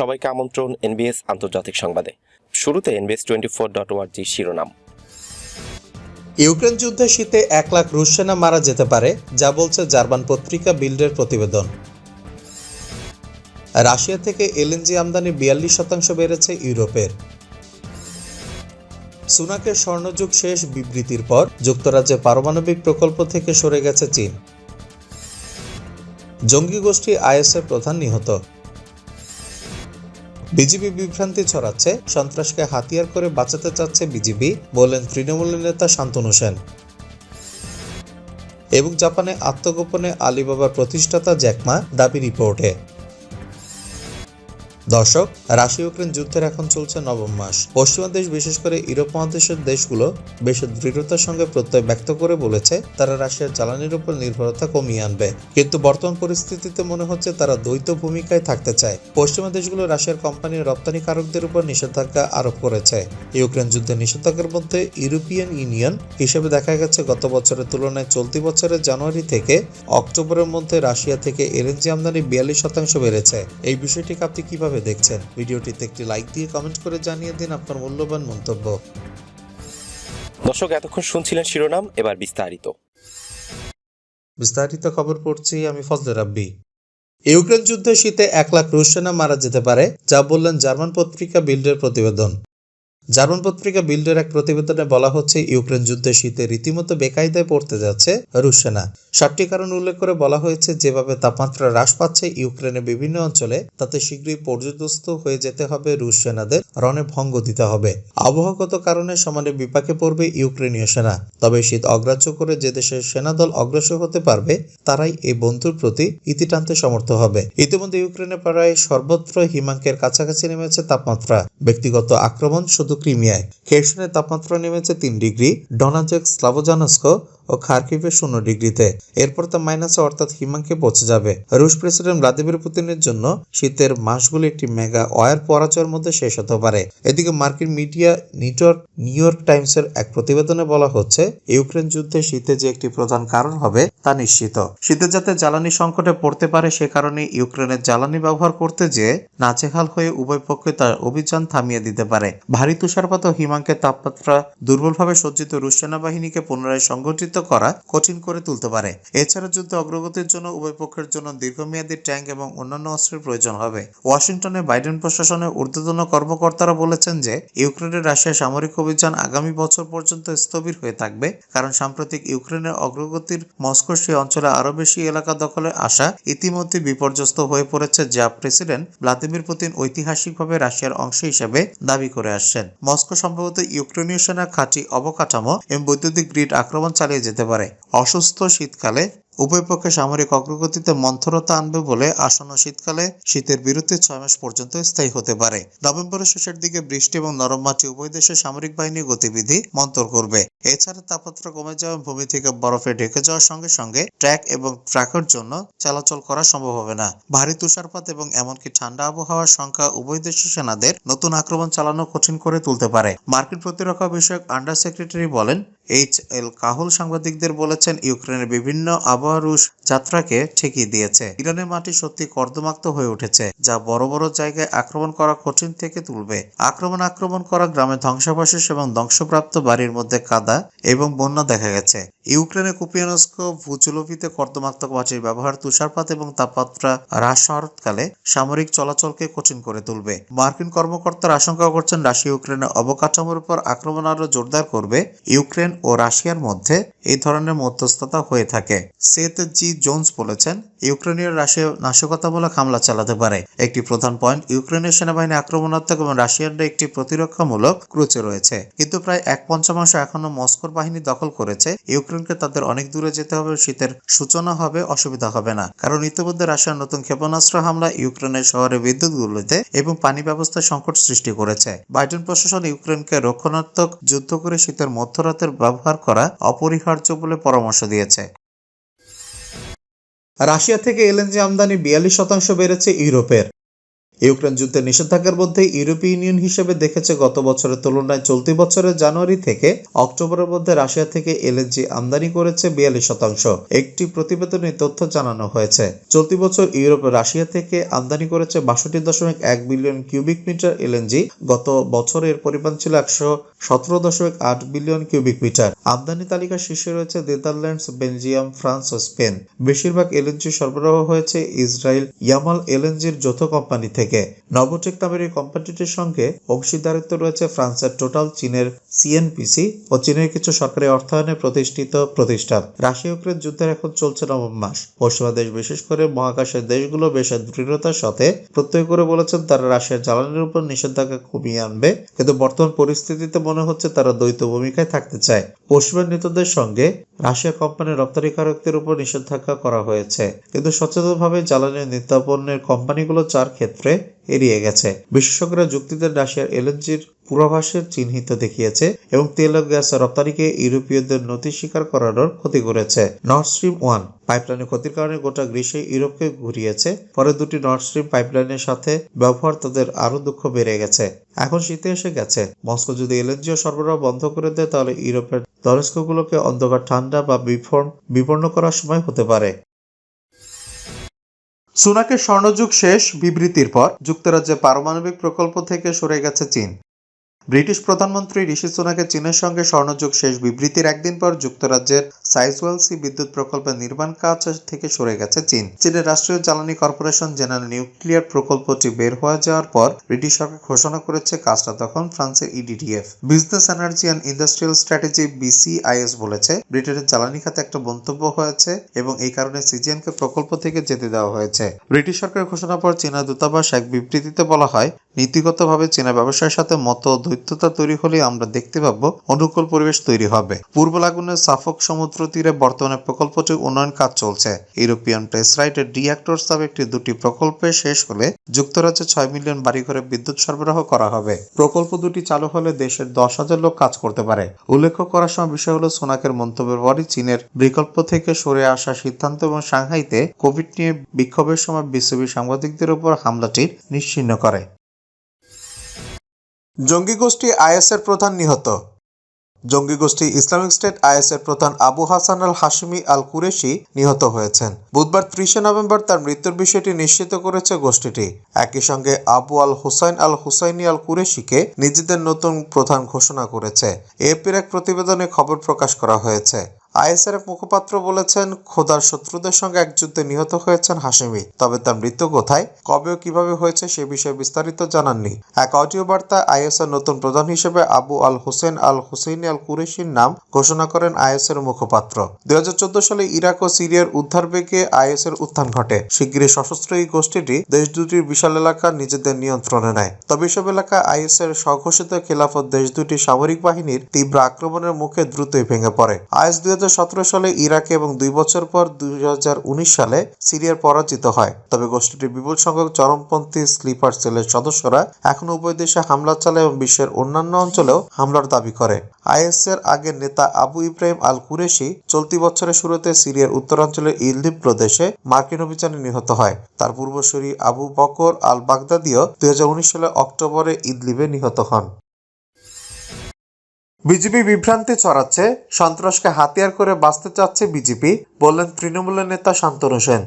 সবাইকে আমন্ত্রণ এনবিএস আন্তর্জাতিক সংবাদে। শুরুতে NBS twenty four dot org শিরোনাম। ইউক্রেন যুদ্ধে শীতে এক লাখ রুশ সেনা মারা যেতে পারে, যা বলছে জার্মান পত্রিকা বিল্ডের প্রতিবেদন। রাশিয়া থেকে এলএনজি আমদানি বিয়াল্লিশ শতাংশ বেড়েছে ইউরোপের। সুনাকের স্বর্ণযুগ শেষ বিবৃতির পর যুক্তরাজ্যের পারমাণবিক প্রকল্প থেকে সরে গেছে চীন। জঙ্গি গোষ্ঠী আইএসএর প্রধান নিহত। বিজেপি বিভ্রান্তি ছড়াচ্ছে, সন্ত্রাসকে হাতিয়ার করে বাঁচাতে চাচ্ছে বিজেপি, বললেন তৃণমূল নেতা শান্তনু সেন। এবং জাপানে আত্মগোপনে আলিবাবার প্রতিষ্ঠাতা জ্যাকমা দাবি রিপোর্টে। দর্শক, রাশিয়া ইউক্রেন যুদ্ধের এখন চলছে নবম মাস। পশ্চিমা দেশ, বিশেষ করে ইউরোপ মহাদেশের দেশগুলো বেশ দৃঢ়তার সঙ্গে প্রত্যয় ব্যক্ত করে বলেছে, তারা রাশিয়ার জ্বালানির উপর নির্ভরতা কমিয়ে আনবে। কিন্তু বর্তমান পরিস্থিতিতে মনে হচ্ছে তারা দ্বৈত ভূমিকায় থাকতে চায়। পশ্চিমা দেশগুলো রাশিয়ার কোম্পানির রপ্তানিকারকদের উপর নিষেধাজ্ঞা আরোপ করেছে। ইউক্রেন যুদ্ধের নিষেধাজ্ঞার মধ্যে ইউরোপিয়ান ইউনিয়ন হিসেবে দেখা গেছে, গত বছরের তুলনায় চলতি বছরের জানুয়ারি থেকে অক্টোবরের মধ্যে রাশিয়া থেকে এলএনজি আমদানি বিয়াল্লিশ শতাংশ বেড়েছে। এই বিষয়টিকে আপনি কীভাবে দেখছেন। ভিডিওটিতে একটি লাইক দিয়ে কমেন্ট করে জানিয়ে দিন আপনার মূল্যবান মন্তব্য। দর্শক এতক্ষণ শুনছিলেন শিরোনাম এবার বিস্তারিত। বিস্তারিত খবর পড়ছি আমি ফজলে রাব্বি। ইউক্রেন যুদ্ধে শীতে এক লাখ রুশ সেনা মারা যেতে পারে যা বললেন জার্মান পত্রিকা বিল্ডের প্রতিবেদন। জার্মান পত্রিকা বিল্ডের এক প্রতিবেদনে বলা হচ্ছে, ইউক্রেন যুদ্ধে শীতে রীতিমতো বেকায়দায় পড়তে যাচ্ছে রুশ সেনা সাতটি কারণ উল্লেখ করে বলা হয়েছে, যেভাবে তাপমাত্রা হ্রাস পাচ্ছে ইউক্রেনের বিভিন্ন অঞ্চলে, তাতে শীঘ্রই পর্যদস্ত হয়ে যেতে হবে রুশ সেনাদের, রণে ভঙ্গ দিতে হবে। আবহাওয়াগত কারণে সমানে বিপাকে পড়বে ইউক্রেনীয় সেনা। তবে শীত অগ্রাহ্য করে যে দেশের সেনাদল অগ্রসর হতে পারবে, তারাই এই বন্ধুর প্রতি ইতি টানতে সমর্থ হবে। ইতিমধ্যে ইউক্রেনে প্রায় সর্বত্র হিমাঙ্কের কাছাকাছি নেমেছে তাপমাত্রা। ব্যক্তিগত আক্রমণ শুধু ক্রিমিয়ায়। খেরসনের তাপমাত্রা নেমেছে তিন ডিগ্রি ডনাজেক স্লাভোজানস্ক ও খার্কিভে শূন্য ডিগ্রিতে। এরপর তা মাইনাসে অর্থাৎ হিমাঙ্কে পৌঁছে যাবে। রুশ প্রেসিডেন্ট ভ্লাদিমির পুতিনের জন্য শীতের মাসগুলি একটি মেগা অয়ার পরাজয়ের মধ্যে শেষ হতে পারে। এদিকে মার্কিন মিডিয়া নেটওয়ার্ক নিউ ইয়র্ক টাইমসের এক প্রতিবেদনে বলা হচ্ছে, ইউক্রেন যুদ্ধে শীতে যে একটি প্রধান কারণ হবে তা নিশ্চিত। শীতে যাতে জ্বালানি সংকটে পড়তে পারে সে কারণে ইউক্রেনের জ্বালানি ব্যবহার করতে যে নাচেহাল হয়ে উভয় পক্ষে তার অভিযান থামিয়ে দিতে পারে। ভারী তুষারপাত ও হিমাঙ্কের তাপমাত্রা দুর্বলভাবে সজ্জিত রুশ সেনাবাহিনীকে পুনরায় সংগঠিত করা কঠিন করে তুলতে পারে। এছাড়া যুদ্ধে অগ্রগতির জন্য উভয় পক্ষের জন্য দীর্ঘমেয়াদী ট্যাঙ্ক এবং অন্যান্য অস্ত্রের প্রয়োজন হবে। ওয়াশিংটনে বাইডেন প্রশাসনের ঊর্ধ্বতন কর্মকর্তারা বলেছেন যে, ইউক্রেনের রাশিয়া সামরিক অভিযান আগামী বছর পর্যন্ত স্থবির হয়ে থাকবে, কারণ সাম্প্রতিক ইউক্রেনের অগ্রগতির মস্কো সেই অঞ্চলে আরও বেশি এলাকা দখলে আসা ইতিমধ্যে বিপর্যস্ত হয়ে পড়েছে, যা প্রেসিডেন্ট ভ্লাদিমির পুতিন ঐতিহাসিকভাবে রাশিয়ার অংশ হিসেবে দাবি করে আসছেন। মস্কো সম্ভবত ইউক্রেনীয় সেনা খাঁটি অবকাঠামো এবং বৈদ্যুতিক গ্রিড আক্রমণ চালিয়ে যেতে পারে। অসুস্থ শীতকালে উভয় পক্ষে সামরিক অগ্রগতিতে মন্থরতা আনবে বলে আসন্ন শীতকালে শীতের বিরুদ্ধে ছয় মাস পর্যন্ত স্থায়ী হতে পারে। নভেম্বরের শেষের দিকে বৃষ্টি এবং নরম মাটি উভয় দেশের সামরিক বাহিনী গতিবিধি মন্তর করবে। এছাড়া তাপমাত্রা কমে যাওয়া ভূমি থেকে বরফে ঢেকে যাওয়ার সঙ্গে সঙ্গে ট্র্যাক এবং ট্রাকের জন্য চলাচল করা সম্ভব হবে না। ভারী তুষারপাত এবং এমনকি ঠান্ডা আবহাওয়ার সংখ্যা উভয় দেশের সেনাদের নতুন আক্রমণ চালানো কঠিন করে তুলতে পারে। মার্কিন প্রতিরক্ষা বিষয়ক আন্ডার সেক্রেটারি বলেন এইচ এল কাহুল সাংবাদিকদের বলেছেন, ইউক্রেনের বিভিন্ন আবহাওয়া রুশ যাত্রাকে ঠেকিয়ে দিয়েছে। ইরানের মাটি সত্যি কর্দমাক্ত হয়ে উঠেছে, যা বড় বড় জায়গায় আক্রমণ করা কঠিন থেকে তুলবে। আক্রমণ আক্রমণ করা গ্রামে ধ্বংসাবশেষ এবং ধ্বংসপ্রাপ্ত বাড়ির মধ্যে কাদা এবং বন্যা দেখা গেছে। ইউক্রেনের কুপিয়ানস্ক ভুচুলোভিতে কর্দমাক্ত মাটির ব্যবহার তুষারপাত এবং তাপমাত্রা হ্রাস শরৎকালে সামরিক চলাচলকে কঠিন করে তুলবে। মার্কিন কর্মকর্তারা আশঙ্কা করছেন, রাশিয়া ইউক্রেনের অবকাঠামোর উপর আক্রমণ আরও জোরদার করবে। ইউক্রেন ও রাশিয়ার মধ্যে এই ধরনের মধ্যস্থতা হয়ে থাকে। সেত জি জোন্স বলেছেন ইউক্রেনীয় রাশিয়া নাশকতামূলক হামলা চালাতে পারে। একটি প্রধান পয়েন্ট ইউক্রেনের সেনাবাহিনী আক্রমণাত্মক এবং রাশিয়ানরা একটি প্রতিরক্ষামূলক ক্রুচে রয়েছে। কিন্তু প্রায় এক পঞ্চমাংশ এখনও মস্কোর বাহিনী দখল করেছে। ইউক্রেনকে তাদের অনেক দূরে যেতে হবে, শীতের সূচনা হবে, অসুবিধা হবে না। কারণ ইতিমধ্যে রাশিয়ার নতুন ক্ষেপণাস্ত্র হামলা ইউক্রেনের শহরে বিদ্যুৎগুলিতে এবং পানি ব্যবস্থায় সংকট সৃষ্টি করেছে। বাইডেন প্রশাসন ইউক্রেনকে রক্ষণাত্মক যুদ্ধ করে শীতের মধ্যরাতের ব্যবহার করা অপরিহার্য বলে পরামর্শ দিয়েছে। রাশিয়া থেকে এলএনজি আমদানি বিয়াল্লিশ শতাংশ বেড়েছে ইউরোপের। ইউক্রেন যুদ্ধে নিষেধাজ্ঞার মধ্যে ইউরোপীয় ইউনিয়ন হিসেবে দেখেছে গত বছরের তুলনায় চলতি বছরের জানুয়ারি থেকে অক্টোবরের মধ্যে রাশিয়া থেকে এলএনজি আমদানি করেছে বিয়াল্লিশ শতাংশ। একটি প্রতিবেদনে তথ্য জানানো হয়েছে, চলতি বছর ইউরোপ রাশিয়া থেকে আমদানি করেছে বাষট্টি দশমিক এক বিলিয়ন কিউবিক মিটার এলএনজি। গত বছরের পরিমাণ ছিল একশো সতেরো দশমিক আট বিলিয়ন কিউবিক মিটার। আমদানি তালিকার শীর্ষে রয়েছে নেদারল্যান্ডস, বেলজিয়াম, ফ্রান্স ও স্পেন। বেশিরভাগ এলএনজি সরবরাহ হয়েছে ইসরায়েল ইয়ামাল এলএনজির যৌথ কোম্পানি থেকে। নভোটেক নামের এই কোম্পানিটির সঙ্গে অংশীদারিত্ব রয়েছে ফ্রান্সের টোটাল চীনের সিএনপিসি ও চীনের কিছু সরকারি অর্থায়নে প্রতিষ্ঠিত প্রতিষ্ঠান। রাশিয়া ইউক্রেন যুদ্ধের এখন চলছে নবম মাস। পশ্চিমা দেশ, বিশেষ করে মহাকাশের দেশগুলো বেশ দৃঢ়তার সাথে প্রত্যয় করে বলেছেন, তারা রাশিয়ার জ্বালানির উপর নিষেধাজ্ঞা কমিয়ে আনবে। কিন্তু বর্তমান পরিস্থিতিতে মনে হচ্ছে তারা দ্বৈত ভূমিকায় থাকতে চায়। পশ্চিমের নেতাদের সঙ্গে রাশিয়া কোম্পানির রপ্তানিকারকদের উপর নিষেধাজ্ঞা করা হয়েছে। কিন্তু সচেতনভাবে জ্বালানি নিত্যাপণ্যের কোম্পানিগুলো চার ক্ষেত্রে এড়িয়ে গেছে। বিশেষজ্ঞরা যুক্তি দেন রাশিয়ার এলএনজির পূর্বাভাসের চিহ্নিত দেখিয়েছে এবং তেল ও গ্যাস রপ্তানিকে ইউরোপীয়দের নথি স্বীকার করানোর ক্ষতি করেছে। নর্থ স্ট্রিম ওয়ান পাইপলাইনের ক্ষতির কারণে গোটা গ্রীষ্মে ইউরোপকে ঘুরিয়েছে, পরে দুটি নর্থ স্ট্রিম পাইপলাইনের সাথে ব্যবহার তাদের আরও দুঃখ বেড়ে গেছে। এখন শীতে এসে গেছে। মস্কো যদি এলএনজিও সরবরাহ বন্ধ করে দেয়, তাহলে ইউরোপের দরস্কগুলোকে অন্ধকার, ঠান্ডা বা বিফর্ম বিপন্ন করার সময় হতে পারে। সুনাকের স্বর্ণযুগ শেষ বিবৃতির পর যুক্তরাজ্যে পারমাণবিক প্রকল্প থেকে সরে গেছে চীন। ব্রিটিশ প্রধানমন্ত্রী ঋষি সুনাকের চীনের সঙ্গে স্বর্ণযুগ শেষ বিবৃতির একদিন পর যুক্তরাজ্যের সাইজওয়েল সি বিদ্যুৎ প্রকল্পের নির্মাণ কাজ থেকে সরে গেছে চীন। চীনের রাষ্ট্রীয় জ্বালানি কর্পোরেশন জেনারেল নিউক্লিয়ার প্রকল্পটি বের হয়ে যাওয়ার পর ব্রিটিশ সরকার ঘোষণা করেছে কাজটা তখন ফ্রান্সের EDDF business energy and industrial strategy BCIS বলেছে, ব্রিটেনের জ্বালানি খাতে একটা মন্তব্য হয়েছে এবং এই কারণে সিজিএনকে প্রকল্প থেকে যেতে দেওয়া হয়েছে। ব্রিটিশ সরকারের ঘোষণার পর চীনা দূতাবাস এক বিবৃতিতে বলা হয় নীতিগতভাবে চীনা ব্যবসায়ের সাথে মত দ্বৈততা তৈরি হলে আমরা দেখতে পাবো অনুকূল পরিবেশ তৈরি হবে। পূর্ব লাগুনের সাফক সমুদ্র তীরে বর্তমানে প্রকল্পটির উন্নয়ন কাজ চলছে। ইউরোপিয়ান টেস্ট রাইটের ডিয়াক্টরস নামে একটি দুটি প্রকল্পে শেষ হলে যুক্তরাজ্যে ছয় মিলিয়ন বাড়িঘরে বিদ্যুৎ সরবরাহ করা হবে। প্রকল্প দুটি চালু হলে দেশের দশ হাজার লোক কাজ করতে পারে। উল্লেখ করার সময় বিষয় হলো সোনাকের মন্তব্যের পরই চীনের বিকল্প থেকে সরে আসার সিদ্ধান্ত এবং সাংহাইতে কোভিড নিয়ে বিক্ষোভের সময় বিসিবি সাংবাদিকদের উপর হামলাটি নিশ্চিহ্ন করে। জঙ্গি গোষ্ঠী আইএসের প্রধান নিহত। জঙ্গি গোষ্ঠী ইসলামিক স্টেট আইএসের প্রধান আবু হাসান আল হাশমি আল কুরেশি নিহত হয়েছেন। বুধবার ত্রিশে নভেম্বর তার মৃত্যুর বিষয়টি নিশ্চিত করেছে গোষ্ঠীটি। একই সঙ্গে আবু আল হুসাইন আল হুসাইনি আল কুরেশিকে নিজেদের নতুন প্রধান ঘোষণা করেছে। এপির এক প্রতিবেদনে খবর প্রকাশ করা হয়েছে। আইএসের মুখপাত্র বলেছেন, খোদার শত্রুদের সঙ্গে এক যুদ্ধে নিহত হয়েছেন হাসিমি তবে তার মৃত্যু কোথায়, কবে ও কীভাবে হয়েছে সে বিষয়ে বিস্তারিত জানাননি। এক অডিও বার্তায় আইএসের নতুন প্রধান হিসেবে আবু আল হোসেন আল হুসেইন আল কুরেশির নাম ঘোষণা করেন আইএসের মুখপাত্র। দুই সালে ইরাক ও সিরিয়ার উদ্ধার বেগে আইএসের উত্থান ঘটে। শিগগিরই সশস্ত্র এই গোষ্ঠীটি দেশ দুটির বিশাল এলাকা নিজেদের নিয়ন্ত্রণে নেয়। তবে এসব এলাকায় আইএসের স্বঘোষিত খেলাফত দেশ দুটি সামরিক বাহিনীর তীব্র আক্রমণের মুখে দ্রুতই ভেঙে পড়ে। আইএস দুই সালে ইরাকে এবং দুই বছর পর দুই হাজার উনিশ সালে সিরিয়ার পরাজিত হয়। তবে গোষ্ঠীটির বিপুল সংখ্যক চরমপন্থী স্লিপার সেলের সদস্যরা এখনও উভয় দেশে হামলা চালায় এবং বিশ্বের অন্যান্য অঞ্চলেও হামলার দাবি করে। আইএস এর আগের নেতা আবু ইব্রাহিম আল কুরেশি চলতি বছরের শুরুতে সিরিয়ার উত্তরাঞ্চলের ইলদিব প্রদেশে মার্কিন অভিযানে নিহত হয়। তার পূর্বসূরি আবু বকর আল বাগদাদিও দুই হাজার উনিশ সালে অক্টোবরে ইদলিবে নিহত হন। বিজেপি বিভ্রান্তি ছড়াচ্ছে সন্ত্রাসকে হাতিয়ার করে বাঁচতে চাচ্ছে বিজেপি বললেন তৃণমূলের নেতা শান্তনু সেন।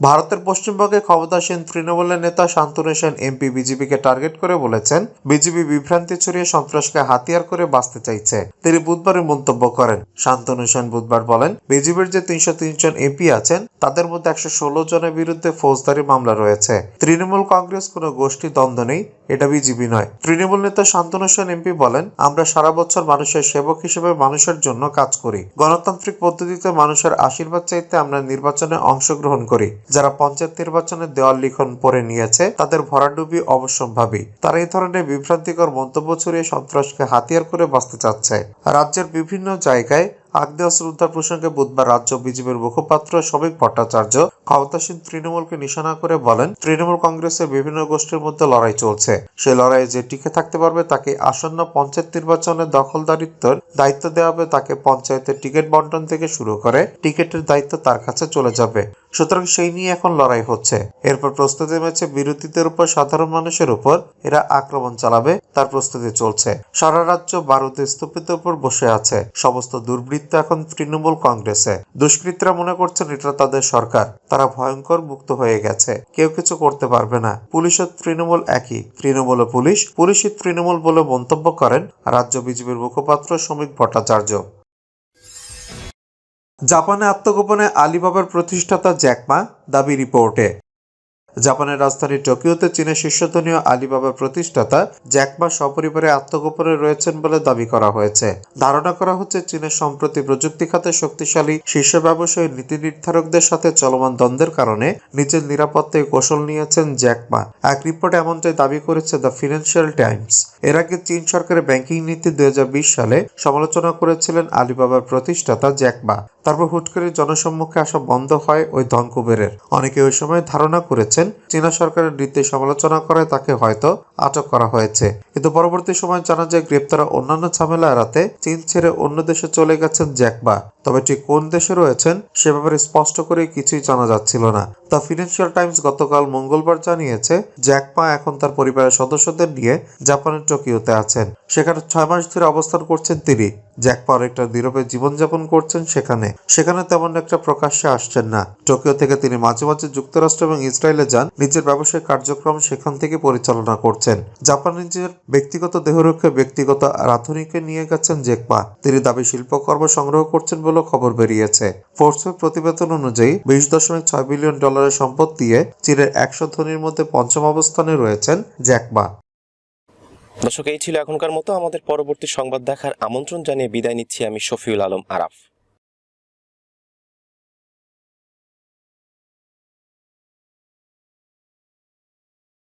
ভারতের পশ্চিমবঙ্গে ক্ষমতাসীন তৃণমূলের নেতা শান্তনু সেন, এমপি, বিজেপিকে টার্গেট করে বলেছেন, বিজেপি বিভ্রান্তি ছড়িয়ে সন্ত্রাসকে হাতিয়ার করে বাঁচতে চাইছে। তিনি বুধবারে মন্তব্য করেন। শান্তনু সেন বুধবার বলেন, বিজেপির যে তিনশো জন এমপি আছেন, তাদের মধ্যে একশো ষোলো জনের বিরুদ্ধে ফৌজদারি মামলা রয়েছে। তৃণমূল কংগ্রেস কোনো গোষ্ঠী দ্বন্দ্ব নেই, এটা বিজেপি নয়। তৃণমূল নেতা শান্তনু সেন, এমপি বলেন, আমরা সারা বছর মানুষের সেবক হিসেবে মানুষের জন্য কাজ করি। গণতান্ত্রিক পদ্ধতিতে মানুষের আশীর্বাদ চাইতে আমরা নির্বাচনে অংশগ্রহণ করি। যারা পঞ্চায়েত নির্বাচনে দেওয়াল লিখন পরে নিয়েছে, তাদের ভরাডুবি অবশ্যম্ভাবী। তারা এই ধরনের বিভ্রান্তিকর মন্তব্য ছড়িয়ে সন্ত্রাসকে হাতিয়ার করে বাঁচতে চাচ্ছে। রাজ্যের বিভিন্ন জায়গায় আগ্নেয় শ্রদ্ধার প্রসঙ্গে বুধবার রাজ্য বিজেপির মুখপাত্র শ্রমিক ভট্টাচার্য ক্ষমতাসীন তৃণমূলকে নিশানা করে বলেন, তৃণমূল কংগ্রেসের বিভিন্ন গোষ্ঠীর মধ্যে লড়াই চলছে। সেই লড়াইয়ে যে টিকে থাকতে পারবে তাকে আসন্ন পঞ্চায়েত নির্বাচনে দখলদারিত্বের দায়িত্ব দেওয়া হবে, তাকে পঞ্চায়েতের টিকিট বন্টন থেকে শুরু করে টিকিটের দায়িত্ব তার কাছে চলে যাবে। সুতরাং সেই নিয়ে এখন লড়াই হচ্ছে। এরপর প্রস্তুতি নেমেছে বিরোধীদের উপর সাধারণ মানুষের উপর এরা আক্রমণ চালাবে, তার প্রস্তুতি চলছে। সারা রাজ্য বারুদে স্তূপিত উপর বসে আছে। সমস্ত দুর্বৃত্ত এখন তৃণমূল কংগ্রেসে। দুষ্কৃতীরা মনে করছেন এটা তাদের সরকার। তারা ভয়ঙ্কর মুক্ত হয়ে গেছে। কেউ কিছু করতে পারবে না। পুলিশ ও তৃণমূল একই। তৃণমূল ও পুলিশ পুলিশই তৃণমূল বলে মন্তব্য করেন রাজ্য বিজেপির মুখপাত্র শ্রমিক ভট্টাচার্য। জাপানে আত্মগোপনে আলিবাবার প্রতিষ্ঠাতা জ্যাকমা দাবি রিপোর্টে। জাপানের রাজধানী টোকিওতে চীনের শীর্ষধনীয় আলিবাবার প্রতিষ্ঠাতা জ্যাকমা সপরিবারে আত্মগোপনে রয়েছেন বলে দাবি করা হয়েছে। ধারণা করা হচ্ছে চীনের সম্প্রতি প্রযুক্তি খাতে শক্তিশালী শীর্ষ ব্যবসায়ী নীতি নির্ধারকদের সাথে চলমান দ্বন্দ্বের কারণে নিজের নিরাপত্তায় কৌশল নিয়েছেন জ্যাকমা এক রিপোর্ট এমনটাই দাবি করেছে দ্য ফিনান্সিয়াল টাইমস। এর আগে চীন সরকারের ব্যাংকিং নীতি দুই হাজার বিশ সালে সমালোচনা করেছিলেন আলিবাবার প্রতিষ্ঠাতা জ্যাকমা তারপর হুট করে জনসম্মুখে আসা বন্ধ হয় ওই ধনকুবেরের। অনেকে ওই সময় ধারণা করেছেন চীনা সরকারের নীতি সমালোচনা করায় তাকে হয়তো আটক করা হয়েছে। কিন্তু পরবর্তী সময় জানা যায়, গ্রেপ্তার অন্যান্য ঝামেলা এড়াতে চীন ছেড়ে অন্য দেশে চলে গেছেন জ্যাকবা তবে ঠিক কোন দেশে রয়েছেন, সে ব্যাপারে স্পষ্ট করে কিছুই জানা যাচ্ছিল না। দ্য ফিনান্সিয়াল টাইমস গতকাল মঙ্গলবার জানিয়েছে জ্যাকমা এখন তার পরিবারের সদস্যদের নিয়ে জাপানের টোকিওতে আছেন। সেখানে ছয় মাস ধরে অবস্থান করছেন তিনি। জ্যাকপা একটা নীরবে জীবনযাপন করছেন সেখানে। সেখানে তেমন একটা প্রকাশ্যে আসছেন না। টোকিও থেকে তিনি মাঝে মাঝে যুক্তরাষ্ট্র এবং ইসরায়েলে যান নিজের ব্যবসায়িক কার্যক্রম সেখান থেকে পরিচালনা করছেন। জাপান নিজের ব্যক্তিগত দেহরক্ষে ব্যক্তিগত রাধুনিকে নিয়ে গেছেন জেকমা তিনি দাবি শিল্পকর্ম সংগ্রহ করছেন বলেও খবর বেরিয়েছে। ফোর্সের প্রতিবেদন অনুযায়ী, বিশ দশমিক ছয় বিলিয়ন ডলারের সম্পদ দিয়ে চীনের একশো ধনীর মধ্যে পঞ্চম অবস্থানে রয়েছেন জ্যাকমা দর্শক, এই ছিল এখনকার মতো। আমাদের পরবর্তী সংবাদ দেখার আমন্ত্রণ জানিয়ে বিদায় নিচ্ছি আমি শফিউল আলম আরাফ।